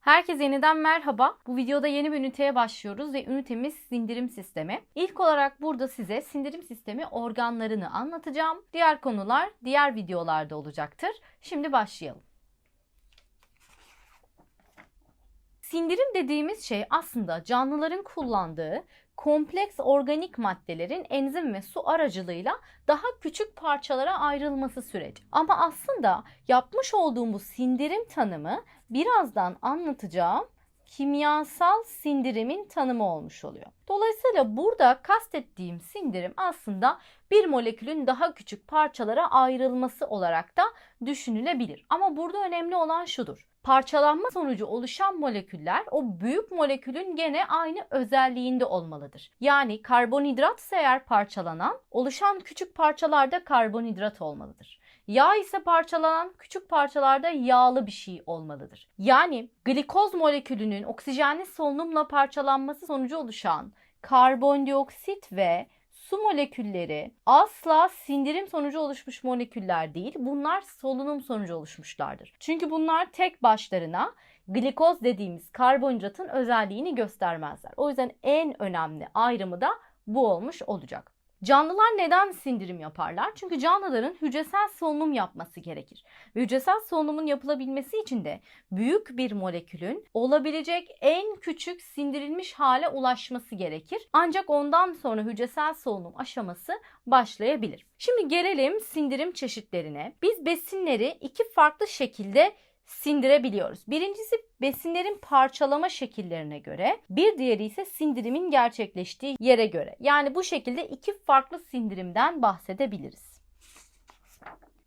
Herkese yeniden merhaba. Bu videoda yeni bir üniteye başlıyoruz ve ünitemiz sindirim sistemi. İlk olarak burada size sindirim sistemi organlarını anlatacağım. Diğer konular diğer videolarda olacaktır. Şimdi başlayalım. Sindirim dediğimiz şey aslında canlıların kullandığı kompleks organik maddelerin enzim ve su aracılığıyla daha küçük parçalara ayrılması süreci. Ama aslında yapmış olduğum bu sindirim tanımı birazdan anlatacağım kimyasal sindirimin tanımı olmuş oluyor. Dolayısıyla burada kastettiğim sindirim aslında bir molekülün daha küçük parçalara ayrılması olarak da düşünülebilir. Ama burada önemli olan şudur. Parçalanma sonucu oluşan moleküller o büyük molekülün gene aynı özelliğinde olmalıdır. Yani karbonhidrat eğer parçalanan, oluşan küçük parçalarda karbonhidrat olmalıdır. Yağ ise parçalanan küçük parçalarda yağlı bir şey olmalıdır. Yani glikoz molekülünün oksijenli solunumla parçalanması sonucu oluşan karbondioksit ve su molekülleri asla sindirim sonucu oluşmuş moleküller değil. Bunlar solunum sonucu oluşmuşlardır. Çünkü bunlar tek başlarına glikoz dediğimiz karbonhidratın özelliğini göstermezler. O yüzden en önemli ayrımı da bu olmuş olacak. Canlılar neden sindirim yaparlar? Çünkü canlıların hücresel solunum yapması gerekir. Ve hücresel solunumun yapılabilmesi için de büyük bir molekülün olabilecek en küçük sindirilmiş hale ulaşması gerekir. Ancak ondan sonra hücresel solunum aşaması başlayabilir. Şimdi gelelim sindirim çeşitlerine. Biz besinleri iki farklı şekilde sindirebiliyoruz. Birincisi besinlerin parçalama şekillerine göre, bir diğeri ise sindirimin gerçekleştiği yere göre. Yani bu şekilde iki farklı sindirimden bahsedebiliriz.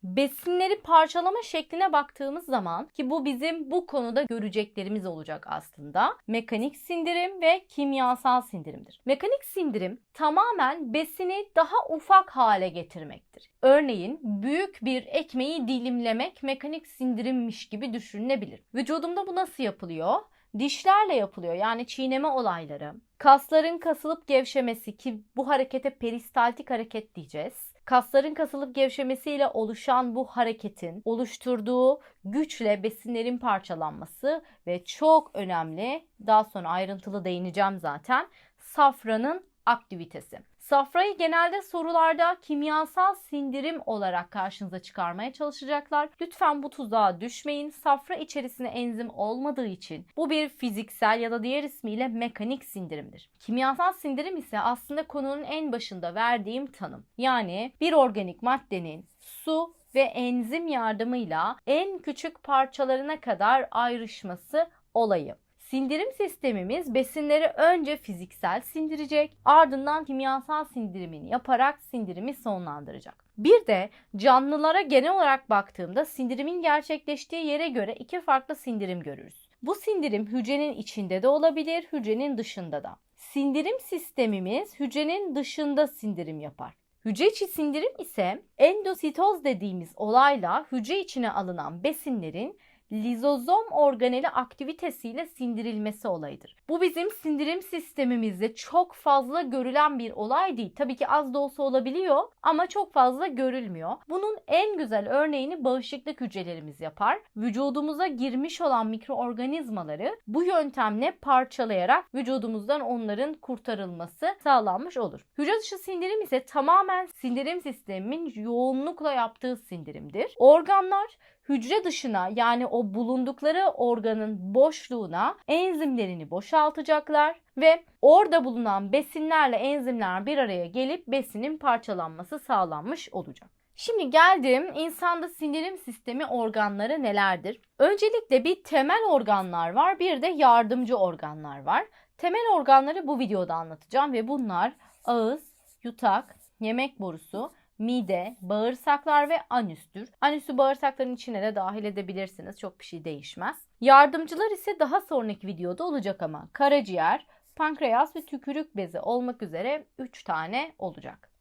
Besinleri parçalama şekline baktığımız zaman ki bu bizim bu konuda göreceklerimiz olacak aslında. Mekanik sindirim ve kimyasal sindirimdir. Mekanik sindirim tamamen besini daha ufak hale getirmektir. Örneğin büyük bir ekmeği dilimlemek mekanik sindirimmiş gibi düşünülebilir. Vücudumda bu nasıl yapılıyor? Dişlerle yapılıyor yani çiğneme olayları. Kasların kasılıp gevşemesi ki bu harekete peristaltik hareket diyeceğiz. Kasların kasılıp gevşemesiyle oluşan bu hareketin oluşturduğu güçle besinlerin parçalanması ve çok önemli daha sonra ayrıntılı değineceğim zaten safranın aktivitesi. Safrayı genelde sorularda kimyasal sindirim olarak karşınıza çıkarmaya çalışacaklar. Lütfen bu tuzağa düşmeyin. Safra içerisinde enzim olmadığı için bu bir fiziksel ya da diğer ismiyle mekanik sindirimdir. Kimyasal sindirim ise aslında konunun en başında verdiğim tanım. Yani bir organik maddenin su ve enzim yardımıyla en küçük parçalarına kadar ayrışması olayı. Sindirim sistemimiz besinleri önce fiziksel sindirecek, ardından kimyasal sindirimini yaparak sindirimi sonlandıracak. Bir de canlılara genel olarak baktığımda sindirimin gerçekleştiği yere göre iki farklı sindirim görürüz. Bu sindirim hücrenin içinde de olabilir, hücrenin dışında da. Sindirim sistemimiz hücrenin dışında sindirim yapar. Hücre içi sindirim ise endositoz dediğimiz olayla hücre içine alınan besinlerin lizozom organeli aktivitesiyle sindirilmesi olayıdır. Bu bizim sindirim sistemimizde çok fazla görülen bir olay değil. Tabii ki az da olsa olabiliyor ama çok fazla görülmüyor. Bunun en güzel örneğini bağışıklık hücrelerimiz yapar. Vücudumuza girmiş olan mikroorganizmaları bu yöntemle parçalayarak vücudumuzdan onların kurtarılması sağlanmış olur. Hücre dışı sindirim ise tamamen sindirim sisteminin yoğunlukla yaptığı sindirimdir. Organlar hücre dışına yani o bulundukları organın boşluğuna enzimlerini boşaltacaklar ve orada bulunan besinlerle enzimler bir araya gelip besinin parçalanması sağlanmış olacak. Şimdi geldim insanda sindirim sistemi organları nelerdir? Öncelikle bir temel organlar var, bir de yardımcı organlar var. Temel organları bu videoda anlatacağım ve bunlar ağız, yutak, yemek borusu, mide, bağırsaklar ve anüstür. Anüsü bağırsakların içine de dahil edebilirsiniz. Çok bir şey değişmez. Yardımcılar ise daha sonraki videoda olacak ama karaciğer, pankreas ve tükürük bezi olmak üzere 3 tane olacak.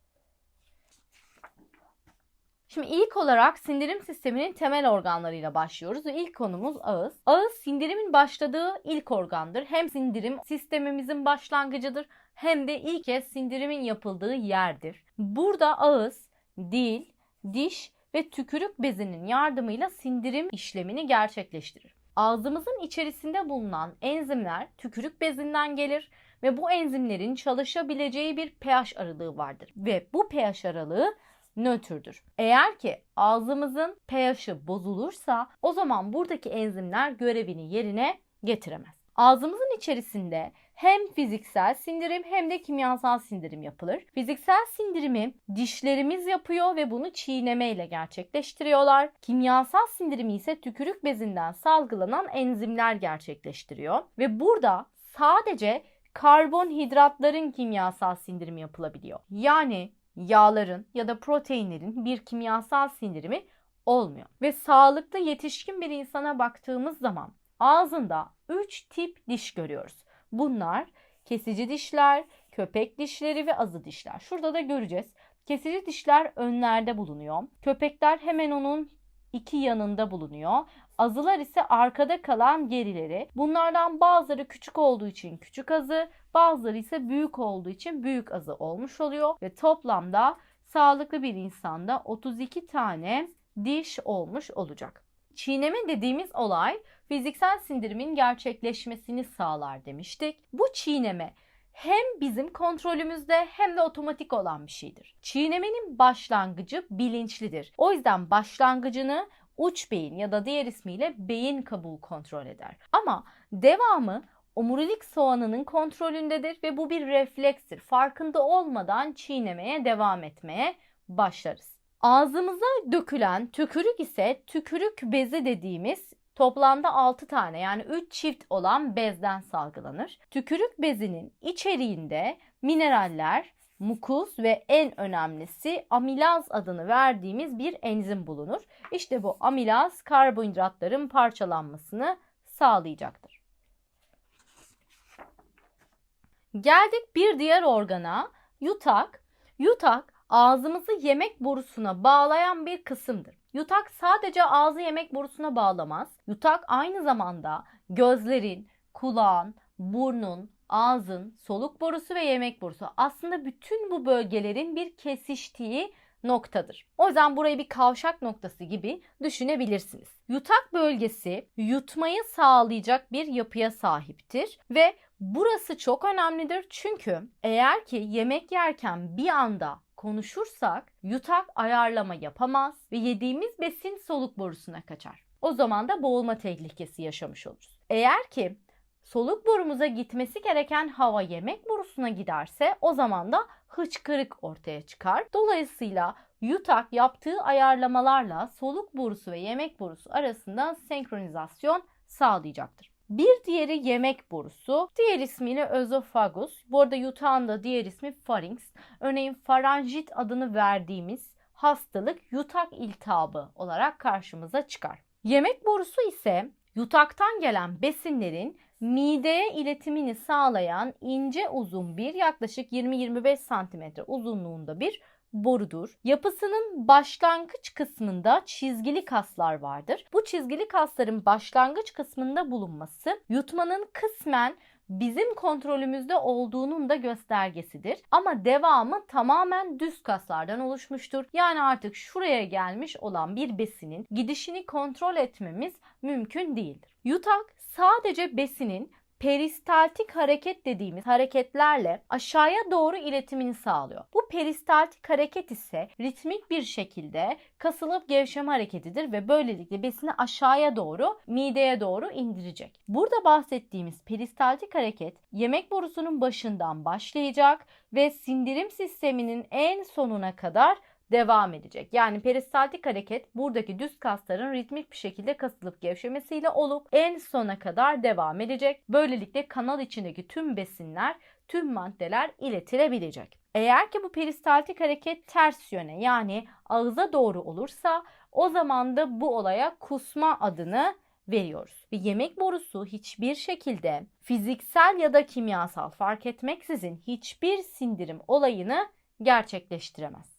Şimdi ilk olarak sindirim sisteminin temel organlarıyla başlıyoruz ve ilk konumuz ağız. Ağız sindirimin başladığı ilk organdır. Hem sindirim sistemimizin başlangıcıdır hem de ilk kez sindirimin yapıldığı yerdir. Burada ağız, dil, diş ve tükürük bezinin yardımıyla sindirim işlemini gerçekleştirir. Ağzımızın içerisinde bulunan enzimler tükürük bezinden gelir ve bu enzimlerin çalışabileceği bir pH aralığı vardır ve bu pH aralığı nötrdür. Eğer ki ağzımızın pH'i bozulursa o zaman buradaki enzimler görevini yerine getiremez. Ağzımızın içerisinde hem fiziksel sindirim hem de kimyasal sindirim yapılır. Fiziksel sindirimi dişlerimiz yapıyor ve bunu çiğneme ile gerçekleştiriyorlar. Kimyasal sindirimi ise tükürük bezinden salgılanan enzimler gerçekleştiriyor ve burada sadece karbonhidratların kimyasal sindirimi yapılabiliyor. Yani yağların ya da proteinlerin bir kimyasal sindirimi olmuyor. Ve sağlıklı yetişkin bir insana baktığımız zaman ağzında 3 tip diş görüyoruz. Bunlar kesici dişler, köpek dişleri ve azı dişler. Şurada da göreceğiz. Kesici dişler önlerde bulunuyor. Köpekler hemen onun iki yanında bulunuyor. Azılar ise arkada kalan gerileri. Bunlardan bazıları küçük olduğu için küçük azı, bazıları ise büyük olduğu için büyük azı olmuş oluyor ve toplamda sağlıklı bir insanda 32 tane diş olmuş olacak. Çiğneme dediğimiz olay fiziksel sindirimin gerçekleşmesini sağlar demiştik. Bu çiğneme hem bizim kontrolümüzde hem de otomatik olan bir şeydir. Çiğnemenin başlangıcı bilinçlidir. O yüzden başlangıcını uç beyin ya da diğer ismiyle beyin kabuğu kontrol eder. Ama devamı omurilik soğanının kontrolündedir ve bu bir reflekstir. Farkında olmadan çiğnemeye devam etmeye başlarız. Ağzımıza dökülen tükürük ise tükürük bezi dediğimiz toplamda 6 tane yani 3 çift olan bezden salgılanır. Tükürük bezinin içeriğinde mineraller, mukus ve en önemlisi amilaz adını verdiğimiz bir enzim bulunur. İşte bu amilaz karbonhidratların parçalanmasını sağlayacaktır. Geldik bir diğer organa yutak. Yutak ağzımızı yemek borusuna bağlayan bir kısımdır. Yutak sadece ağzı yemek borusuna bağlamaz. Yutak aynı zamanda gözlerin, kulağın, burnun, ağzın, soluk borusu ve yemek borusu aslında bütün bu bölgelerin bir kesiştiği noktadır. O yüzden burayı bir kavşak noktası gibi düşünebilirsiniz. Yutak bölgesi yutmayı sağlayacak bir yapıya sahiptir ve burası çok önemlidir çünkü eğer ki yemek yerken bir anda konuşursak yutak ayarlama yapamaz ve yediğimiz besin soluk borusuna kaçar. O zaman da boğulma tehlikesi yaşamış oluruz. Eğer ki soluk borumuza gitmesi gereken hava yemek borusuna giderse o zaman da hıçkırık ortaya çıkar. Dolayısıyla yutak yaptığı ayarlamalarla soluk borusu ve yemek borusu arasında senkronizasyon sağlayacaktır. Bir diğeri yemek borusu. Diğer ismiyle özofagus. Bu arada yutağın da diğer ismi pharynx. Örneğin faranjit adını verdiğimiz hastalık yutak iltihabı olarak karşımıza çıkar. Yemek borusu ise yutaktan gelen besinlerin mideye iletimini sağlayan ince uzun bir yaklaşık 20-25 cm uzunluğunda bir borudur. Yapısının başlangıç kısmında çizgili kaslar vardır. Bu çizgili kasların başlangıç kısmında bulunması yutmanın kısmen bizim kontrolümüzde olduğunun da göstergesidir. Ama devamı tamamen düz kaslardan oluşmuştur. Yani artık şuraya gelmiş olan bir besinin gidişini kontrol etmemiz mümkün değildir. Yutak sadece besinin peristaltik hareket dediğimiz hareketlerle aşağıya doğru iletimini sağlıyor. Bu peristaltik hareket ise ritmik bir şekilde kasılıp gevşeme hareketidir ve böylelikle besini aşağıya doğru mideye doğru indirecek. Burada bahsettiğimiz peristaltik hareket yemek borusunun başından başlayacak ve sindirim sisteminin en sonuna kadar devam edecek. Yani peristaltik hareket buradaki düz kasların ritmik bir şekilde kasılıp gevşemesiyle olup en sona kadar devam edecek. Böylelikle kanal içindeki tüm besinler, tüm maddeler iletilebilecek. Eğer ki bu peristaltik hareket ters yöne yani ağıza doğru olursa o zaman da bu olaya kusma adını veriyoruz. Ve yemek borusu hiçbir şekilde fiziksel ya da kimyasal fark etmeksizin hiçbir sindirim olayını gerçekleştiremez.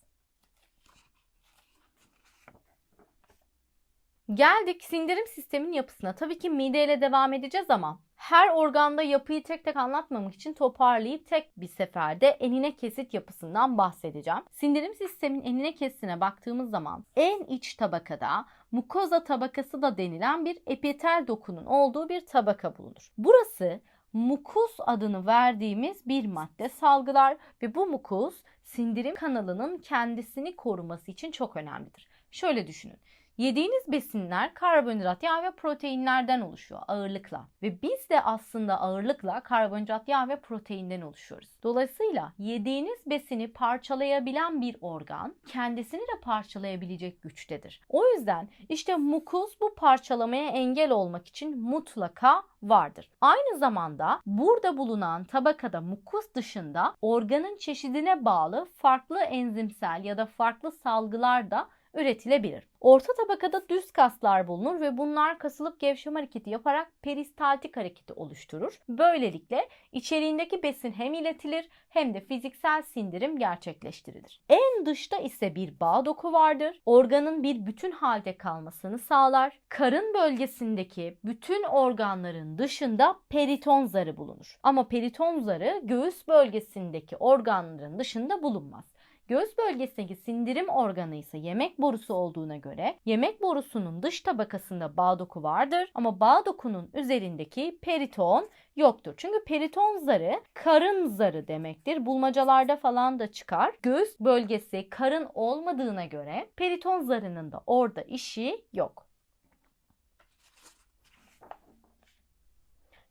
Geldik sindirim sistemin yapısına. Tabii ki mideyle devam edeceğiz ama her organda yapıyı tek tek anlatmamak için toparlayıp tek bir seferde enine kesit yapısından bahsedeceğim. Sindirim sistemin enine kesitine baktığımız zaman en iç tabakada mukoza tabakası da denilen bir epitel dokunun olduğu bir tabaka bulunur. Burası mukus adını verdiğimiz bir madde salgılar ve bu mukus sindirim kanalının kendisini koruması için çok önemlidir. Şöyle düşünün. Yediğiniz besinler karbonhidrat, yağ ve proteinlerden oluşuyor ağırlıkla. Ve biz de aslında ağırlıkla karbonhidrat, yağ ve proteinden oluşuyoruz. Dolayısıyla yediğiniz besini parçalayabilen bir organ kendisini de parçalayabilecek güçtedir. O yüzden işte mukus bu parçalamaya engel olmak için mutlaka vardır. Aynı zamanda burada bulunan tabakada mukus dışında organın çeşidine bağlı farklı enzimsel ya da farklı salgılar da üretilebilir. Orta tabakada düz kaslar bulunur ve bunlar kasılıp gevşeme hareketi yaparak peristaltik hareketi oluşturur. Böylelikle içeriğindeki besin hem iletilir hem de fiziksel sindirim gerçekleştirilir. En dışta ise bir bağ doku vardır. Organın bir bütün halde kalmasını sağlar. Karın bölgesindeki bütün organların dışında periton zarı bulunur. Ama periton zarı göğüs bölgesindeki organların dışında bulunmaz. Göğüs bölgesindeki sindirim organı ise yemek borusu olduğuna göre yemek borusunun dış tabakasında bağ doku vardır ama bağ dokunun üzerindeki periton yoktur. Çünkü periton zarı karın zarı demektir. Bulmacalarda falan da çıkar. Göğüs bölgesi karın olmadığına göre periton zarının da orada işi yok.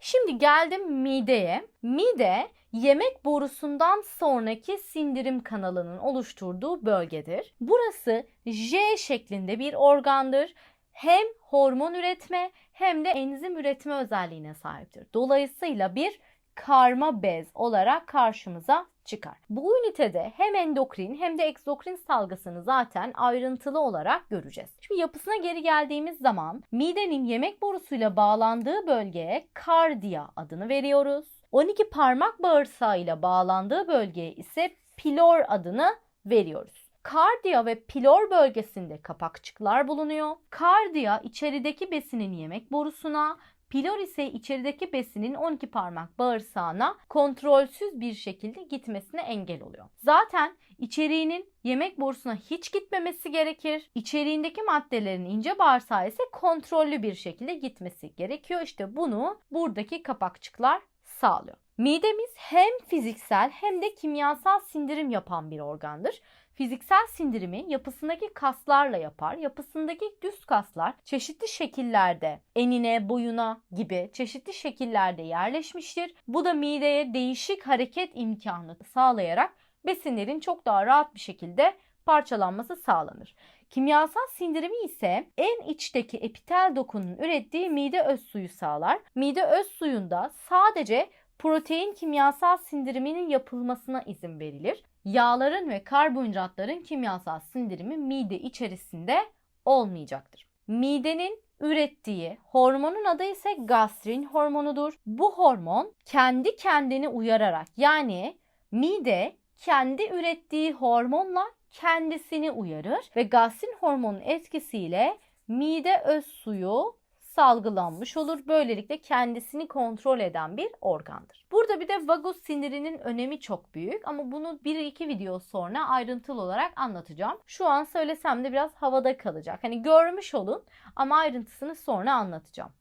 Şimdi geldim mideye. Mide yemek borusundan sonraki sindirim kanalının oluşturduğu bölgedir. Burası J şeklinde bir organdır. Hem hormon üretme hem de enzim üretme özelliğine sahiptir. Dolayısıyla bir karma bez olarak karşımıza çıkar. Bu ünitede hem endokrin hem de egzokrin salgısını zaten ayrıntılı olarak göreceğiz. Şimdi yapısına geri geldiğimiz zaman midenin yemek borusuyla bağlandığı bölgeye kardiya adını veriyoruz. 12 parmak bağırsağıyla bağlandığı bölgeye ise pilor adını veriyoruz. Kardiya ve pilor bölgesinde kapakçıklar bulunuyor. Kardiya içerideki besinin yemek borusuna, Pilor ise içerideki besinin 12 parmak bağırsağına kontrolsüz bir şekilde gitmesine engel oluyor. Zaten içeriğinin yemek borusuna hiç gitmemesi gerekir. İçeriğindeki maddelerin ince bağırsağı ise kontrollü bir şekilde gitmesi gerekiyor. İşte bunu buradaki kapakçıklar sağlıyor. Midemiz hem fiziksel hem de kimyasal sindirim yapan bir organdır. Fiziksel sindirimi yapısındaki kaslarla yapar. Yapısındaki düz kaslar çeşitli şekillerde enine, boyuna gibi çeşitli şekillerde yerleşmiştir. Bu da mideye değişik hareket imkanı sağlayarak besinlerin çok daha rahat bir şekilde parçalanması sağlanır. Kimyasal sindirimi ise en içteki epitel dokunun ürettiği mide öz suyu sağlar. Mide öz suyunda sadece protein kimyasal sindiriminin yapılmasına izin verilir. Yağların ve karbonhidratların kimyasal sindirimi mide içerisinde olmayacaktır. Midenin ürettiği hormonun adı ise gastrin hormonudur. Bu hormon kendi kendini uyararak yani mide kendi ürettiği hormonla kendisini uyarır ve gastrin hormonun etkisiyle mide öz suyu salgılanmış olur. Böylelikle kendisini kontrol eden bir organdır. Burada bir de vagus sindirinin önemi çok büyük ama bunu bir iki video sonra ayrıntılı olarak anlatacağım. Şu an söylesem de biraz havada kalacak. Hani görmüş olun ama ayrıntısını sonra anlatacağım.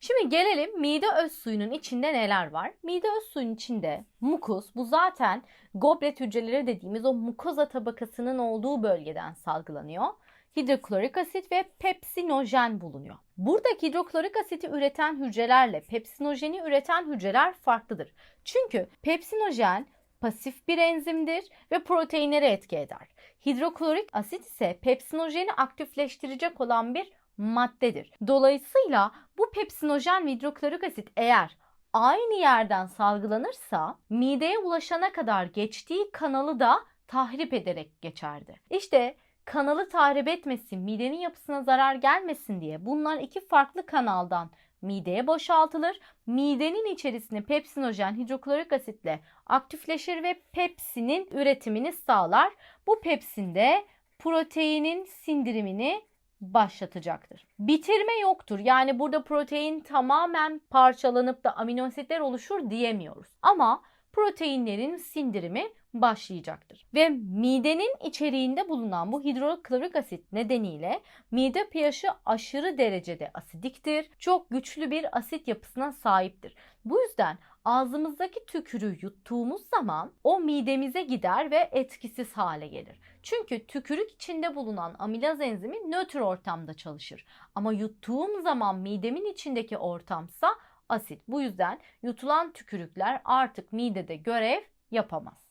Şimdi gelelim mide öz suyunun içinde neler var? Mide öz suyunun içinde mukus, bu zaten goblet hücreleri dediğimiz o mukoza tabakasının olduğu bölgeden salgılanıyor hidroklorik asit ve pepsinojen bulunuyor. Buradaki hidroklorik asiti üreten hücrelerle pepsinojeni üreten hücreler farklıdır. Çünkü pepsinojen pasif bir enzimdir ve proteinleri etki eder. Hidroklorik asit ise pepsinojeni aktifleştirecek olan bir maddedir. Dolayısıyla bu pepsinojen ve hidroklorik asit eğer aynı yerden salgılanırsa mideye ulaşana kadar geçtiği kanalı da tahrip ederek geçerdi. İşte kanalı tahrip etmesin, midenin yapısına zarar gelmesin diye bunlar iki farklı kanaldan mideye boşaltılır. Midenin içerisine pepsinojen hidroklorik asitle aktifleşir ve pepsinin üretimini sağlar. Bu pepsin de proteinin sindirimini başlatacaktır. Bitirme yoktur. Yani burada protein tamamen parçalanıp da amino asitler oluşur diyemiyoruz. Ama proteinlerin sindirimi başlayacaktır. Ve midenin içeriğinde bulunan bu hidroklorik asit nedeniyle mide pH'i aşırı derecede asidiktir. Çok güçlü bir asit yapısına sahiptir. Bu yüzden ağzımızdaki tükürüğü yuttuğumuz zaman o midemize gider ve etkisiz hale gelir. Çünkü tükürük içinde bulunan amilaz enzimi nötr ortamda çalışır. Ama yuttuğum zaman midemin içindeki ortamsa asit. Bu yüzden yutulan tükürükler artık midede görev yapamaz.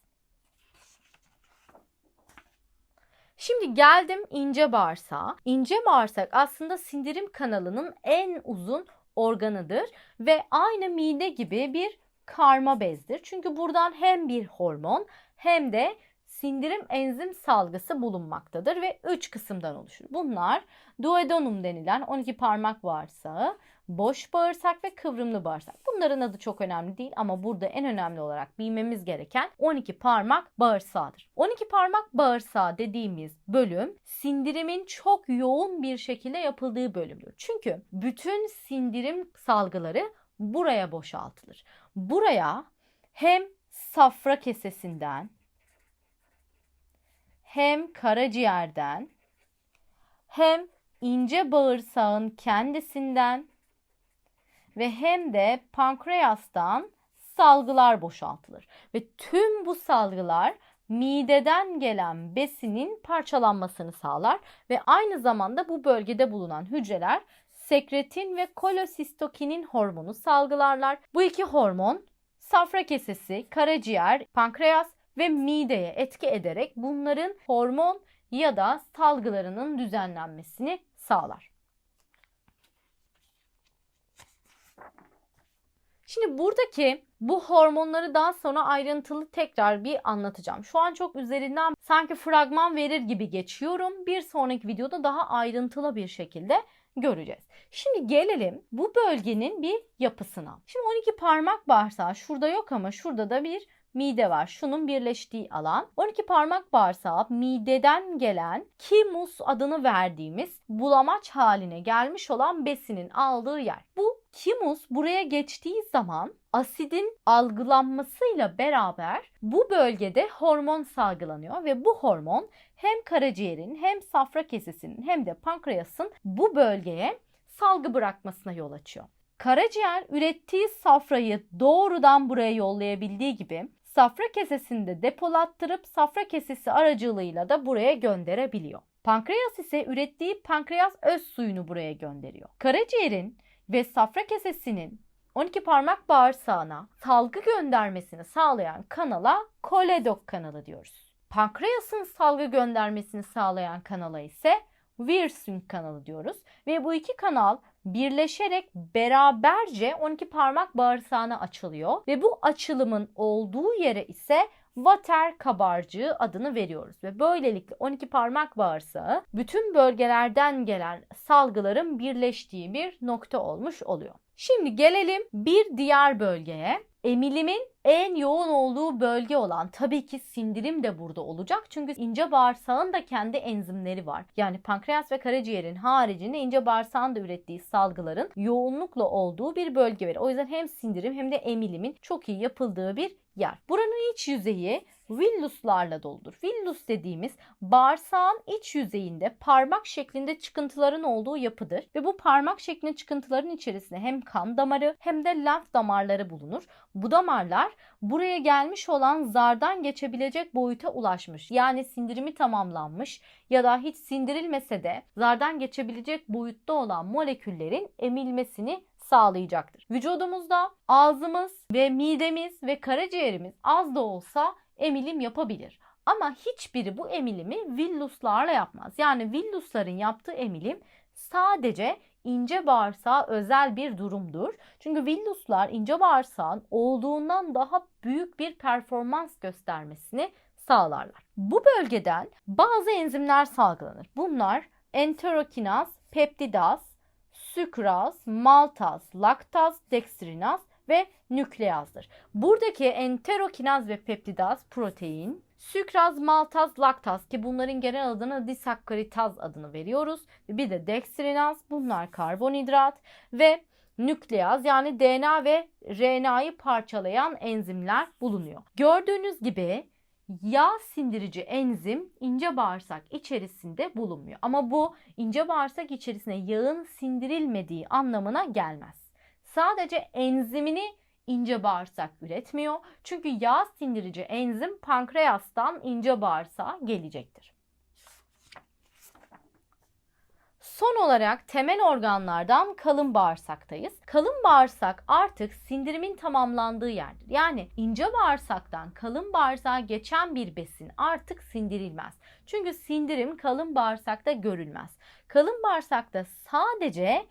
Şimdi geldim ince bağırsağa. İnce bağırsak aslında sindirim kanalının en uzun organıdır ve aynı mide gibi bir karma bezdir. Çünkü buradan hem bir hormon hem de sindirim enzim salgısı bulunmaktadır ve 3 kısımdan oluşur. Bunlar duodenum denilen 12 parmak bağırsağı, boş bağırsak ve kıvrımlı bağırsak. Bunların adı çok önemli değil ama burada en önemli olarak bilmemiz gereken 12 parmak bağırsağıdır. 12 parmak bağırsağı dediğimiz bölüm sindirimin çok yoğun bir şekilde yapıldığı bölümdür. Çünkü bütün sindirim salgıları buraya boşaltılır. Buraya hem safra kesesinden hem karaciğerden hem ince bağırsağın kendisinden ve hem de pankreastan salgılar boşaltılır. Ve tüm bu salgılar mideden gelen besinin parçalanmasını sağlar ve aynı zamanda bu bölgede bulunan hücreler sekretin ve kolosistokinin hormonu salgılarlar. Bu iki hormon safra kesesi, karaciğer, pankreas ve mideye etki ederek bunların hormon ya da salgılarının düzenlenmesini sağlar. Şimdi buradaki bu hormonları daha sonra ayrıntılı tekrar bir anlatacağım. Şu an çok üzerinden sanki fragman verir gibi geçiyorum. Bir sonraki videoda daha ayrıntılı bir şekilde göreceğiz. Şimdi gelelim bu bölgenin bir yapısına. Şimdi 12 parmak bağırsağı şurada yok ama şurada da bir mide var. Şunun birleştiği alan. 12 parmak bağırsağı mideden gelen kimus adını verdiğimiz bulamaç haline gelmiş olan besinin aldığı yer. Bu kimus buraya geçtiği zaman asidin algılanmasıyla beraber bu bölgede hormon salgılanıyor ve bu hormon hem karaciğerin hem safra kesesinin hem de pankreasın bu bölgeye salgı bırakmasına yol açıyor. Karaciğer ürettiği safrayı doğrudan buraya yollayabildiği gibi safra kesesinde depolattırıp safra kesesi aracılığıyla da buraya gönderebiliyor. Pankreas ise ürettiği pankreas öz suyunu buraya gönderiyor. Karaciğerin ve safra kesesinin 12 parmak bağırsağına salgı göndermesini sağlayan kanala koledok kanalı diyoruz. Pankreasın salgı göndermesini sağlayan kanala ise Wirsing kanalı diyoruz. Ve bu iki kanal birleşerek beraberce 12 parmak bağırsağına açılıyor. Ve bu açılımın olduğu yere ise vater kabarcığı adını veriyoruz ve böylelikle 12 parmak bağırsağı bütün bölgelerden gelen salgıların birleştiği bir nokta olmuş oluyor. Şimdi gelelim bir diğer bölgeye. Emilimin en yoğun olduğu bölge olan tabii ki sindirim de burada olacak. Çünkü ince bağırsağın da kendi enzimleri var. Yani pankreas ve karaciğerin haricinde ince bağırsağın da ürettiği salgıların yoğunlukla olduğu bir bölge var. O yüzden hem sindirim hem de emilimin çok iyi yapıldığı bir yer. Buranın iç yüzeyi villuslarla doludur. Villus dediğimiz bağırsağın iç yüzeyinde parmak şeklinde çıkıntıların olduğu yapıdır ve bu parmak şeklinde çıkıntıların içerisinde hem kan damarı hem de lenf damarları bulunur. Bu damarlar buraya gelmiş olan zardan geçebilecek boyuta ulaşmış. Yani sindirimi tamamlanmış ya da hiç sindirilmese de zardan geçebilecek boyutta olan moleküllerin emilmesini sağlayacaktır. Vücudumuzda ağzımız ve midemiz ve karaciğerimiz az da olsa emilim yapabilir. Ama hiçbiri bu emilimi villuslarla yapmaz. Yani villusların yaptığı emilim sadece ince bağırsağa özel bir durumdur. Çünkü villuslar ince bağırsağın olduğundan daha büyük bir performans göstermesini sağlarlar. Bu bölgeden bazı enzimler salgılanır. Bunlar enterokinaz, peptidaz, sükraz, maltaz, laktaz, dekstrinaz ve nükleazdır. Buradaki enterokinaz ve peptidaz protein, Sükraz, maltaz, laktaz ki bunların genel adına disakkaritaz adını veriyoruz. Bir de dekstrinaz bunlar karbonhidrat ve nükleaz yani DNA ve RNA'yı parçalayan enzimler bulunuyor. Gördüğünüz gibi yağ sindirici enzim ince bağırsak içerisinde bulunmuyor. Ama bu ince bağırsak içerisine yağın sindirilmediği anlamına gelmez. Sadece enzimini ince bağırsak üretmiyor. Çünkü yağ sindirici enzim pankreastan ince bağırsağa gelecektir. Son olarak temel organlardan kalın bağırsaktayız. Kalın bağırsak artık sindirimin tamamlandığı yerdir. Yani ince bağırsaktan kalın bağırsağa geçen bir besin artık sindirilmez. Çünkü sindirim kalın bağırsakta görülmez. Kalın bağırsakta sadece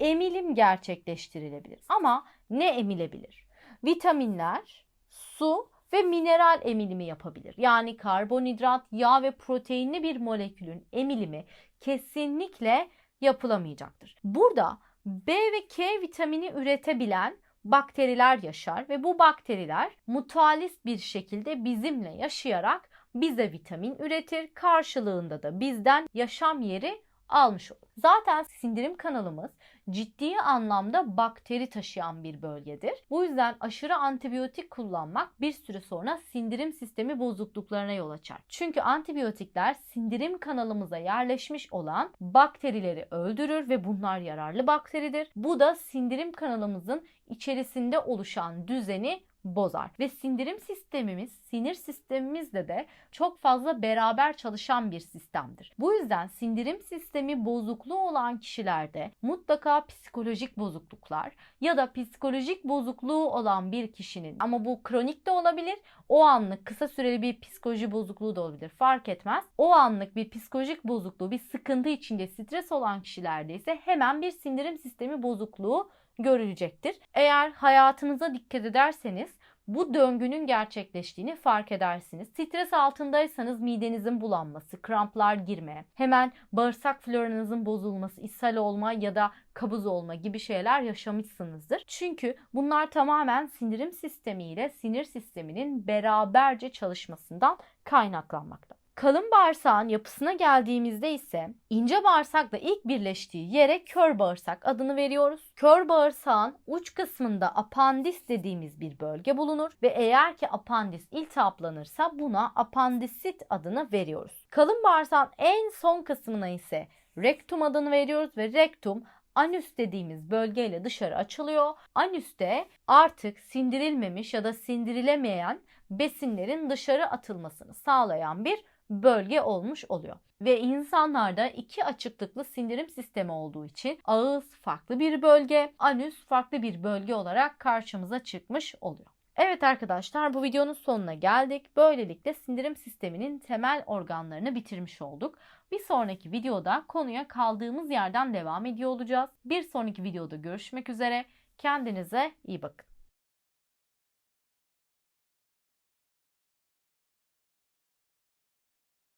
emilim gerçekleştirilebilir. Ama ne emilebilir? Vitaminler, su ve mineral emilimi yapabilir. Yani karbonhidrat, yağ ve proteinli bir molekülün emilimi kesinlikle yapılamayacaktır. Burada B ve K vitamini üretebilen bakteriler yaşar ve bu bakteriler mutualist bir şekilde bizimle yaşayarak bize vitamin üretir. Karşılığında da bizden yaşam yeri almış olur. Zaten sindirim kanalımız ciddi anlamda bakteri taşıyan bir bölgedir. Bu yüzden aşırı antibiyotik kullanmak bir süre sonra sindirim sistemi bozukluklarına yol açar. Çünkü antibiyotikler sindirim kanalımıza yerleşmiş olan bakterileri öldürür ve bunlar yararlı bakteridir. Bu da sindirim kanalımızın içerisinde oluşan düzeni bozar. Ve sindirim sistemimiz, sinir sistemimizle de çok fazla beraber çalışan bir sistemdir. Bu yüzden sindirim sistemi bozukluğu olan kişilerde mutlaka psikolojik bozukluklar ya da psikolojik bozukluğu olan bir kişinin ama bu kronik de olabilir, o anlık kısa süreli bir psikoloji bozukluğu da olabilir fark etmez. O anlık bir psikolojik bozukluğu, bir sıkıntı içinde stres olan kişilerde ise hemen bir sindirim sistemi bozukluğu görülecektir. Eğer hayatınıza dikkat ederseniz bu döngünün gerçekleştiğini fark edersiniz. Stres altındaysanız midenizin bulanması, kramplar girme, hemen bağırsak floranızın bozulması, ishal olma ya da kabız olma gibi şeyler yaşamışsınızdır. Çünkü bunlar tamamen sindirim sistemiyle sinir sisteminin beraberce çalışmasından kaynaklanmakta. Kalın bağırsağın yapısına geldiğimizde ise ince bağırsakla ilk birleştiği yere kör bağırsak adını veriyoruz. Kör bağırsağın uç kısmında apandis dediğimiz bir bölge bulunur ve eğer ki apandis iltihaplanırsa buna apandisit adını veriyoruz. Kalın bağırsağın en son kısmına ise rektum adını veriyoruz ve rektum anüs dediğimiz bölgeyle dışarı açılıyor. Anüste artık sindirilmemiş ya da sindirilemeyen besinlerin dışarı atılmasını sağlayan bir bölge olmuş oluyor. Ve insanlarda iki açıklıklı sindirim sistemi olduğu için ağız farklı bir bölge, anüs farklı bir bölge olarak karşımıza çıkmış oluyor. Evet arkadaşlar bu videonun sonuna geldik. Böylelikle sindirim sisteminin temel organlarını bitirmiş olduk. Bir sonraki videoda konuya kaldığımız yerden devam ediyor olacağız. Bir sonraki videoda görüşmek üzere. Kendinize iyi bakın.